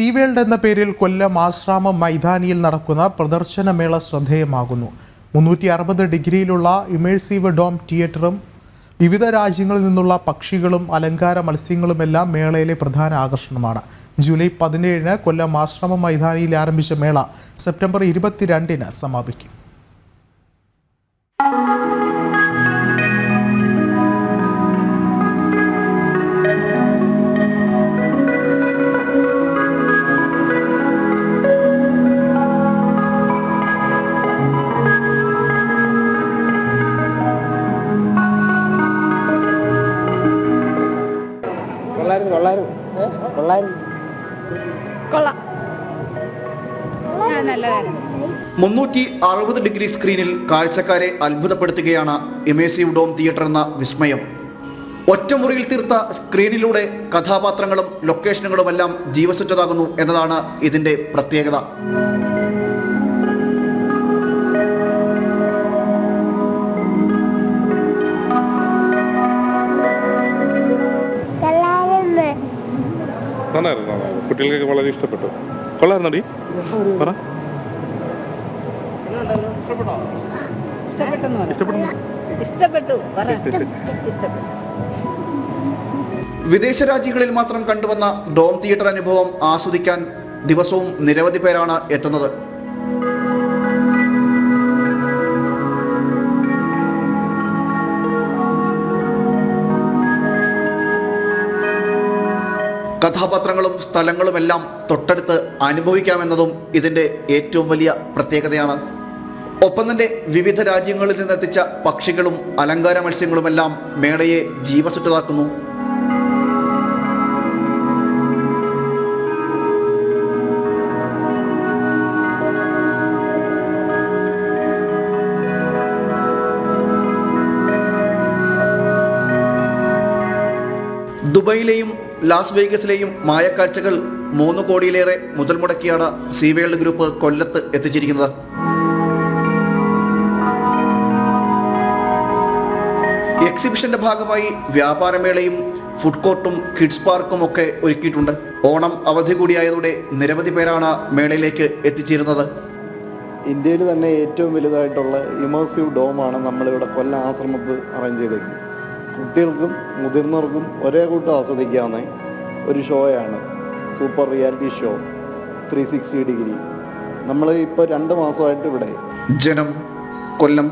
സീവേൾഡ് എന്ന പേരിൽ കൊല്ലം ആശ്രാമം മൈതാനിയിൽ നടക്കുന്ന പ്രദർശനമേള ശ്രദ്ധേയമാകുന്നു. മുന്നൂറ്റി അറുപത് ഡിഗ്രിയിലുള്ള ഇമേഴ്സീവ് ഡോം തിയേറ്ററും വിവിധ രാജ്യങ്ങളിൽ നിന്നുള്ള പക്ഷികളും അലങ്കാര മത്സ്യങ്ങളുമെല്ലാം മേളയിലെ പ്രധാന ആകർഷണമാണ്. ജൂലൈ പതിനേഴിന് കൊല്ലം ആശ്രമം മൈതാനിയിൽ ആരംഭിച്ച മേള സെപ്റ്റംബർ ഇരുപത്തിരണ്ടിന് സമാപിക്കും. കൊള്ളാം. നല്ലതായിരുന്നു മുന്നൂറ്റി അറുപത് ഡിഗ്രി സ്ക്രീനിൽ കാഴ്ചക്കാരെ അത്ഭുതപ്പെടുത്തുകയാണ് ഇമേസീവ് ഡോം തിയേറ്റർ എന്ന വിസ്മയം. ഒറ്റമുറിയിൽ തീർത്ത സ്ക്രീനിലൂടെ കഥാപാത്രങ്ങളും ലൊക്കേഷനുകളുമെല്ലാം ജീവസുറ്റതാകുന്നു എന്നതാണ് ഇതിന്റെ പ്രത്യേകത. നന്നായിരുന്നു നന്നായിരുന്നു. കുട്ടികൾക്ക് വളരെ ഇഷ്ടപ്പെട്ടു. കൊള്ളായിരുന്നു പറ. ഇഷ്ടപ്പെട്ടു? വിദേശ രാജ്യങ്ങളിൽ മാത്രം കണ്ടുവന്ന ഡോം തിയേറ്റർ അനുഭവം ആസ്വദിക്കാൻ ദിവസവും നിരവധി പേരാണ് എത്തുന്നത്. കഥാപാത്രങ്ങളും സ്ഥലങ്ങളുമെല്ലാം തൊട്ടടുത്ത് അനുഭവിക്കാമെന്നതും ഇതിന്റെ ഏറ്റവും വലിയ പ്രത്യേകതയാണ്. ഒപ്പം തന്നെ വിവിധ രാജ്യങ്ങളിൽ നിന്നെത്തിച്ച പക്ഷികളും അലങ്കാര മത്സ്യങ്ങളുമെല്ലാം മേളയെ ജീവസുറ്റതാക്കുന്നു ദുബൈയിലെയും ലാസ് വേഗസിലെയും മായക്കാഴ്ചകൾ മൂന്ന് കോടിയിലേറെ മുതൽ മുടക്കിയാണ് സീവേൾഡ് ഗ്രൂപ്പ് കൊല്ലത്ത് എത്തിച്ചിരിക്കുന്നത്. എക്സിബിഷന്റെ ഭാഗമായി വ്യാപാരമേളയും ഫുഡ് കോർട്ടും കിഡ്സ് പാർക്കും ഒക്കെ ഒരുക്കിയിട്ടുണ്ട്. ഓണം അവധി കൂടിയായതോടെ നിരവധി പേരാണ് മേളയിലേക്ക് എത്തിച്ചേരുന്നത്. ഇന്ത്യയിൽ തന്നെ ഏറ്റവും വലുതായിട്ടുള്ള ഇമേഴ്സീവ് ഡോമാണ് നമ്മളിവിടെ കൊല്ലം ആശ്രമത്ത് അറേഞ്ച് ചെയ്തേക്കുന്നത്. കുട്ടികൾക്കും മുതിർന്നവർക്കും ഒരേ കൂട്ടം ആസ്വദിക്കാവുന്ന ഒരു ഷോയാണ് super reality show three sixty degree. നമ്മൾ ഇപ്പോൾ രണ്ട് മാസമായിട്ട് ഇവിടെ. ജനം കൊല്ലം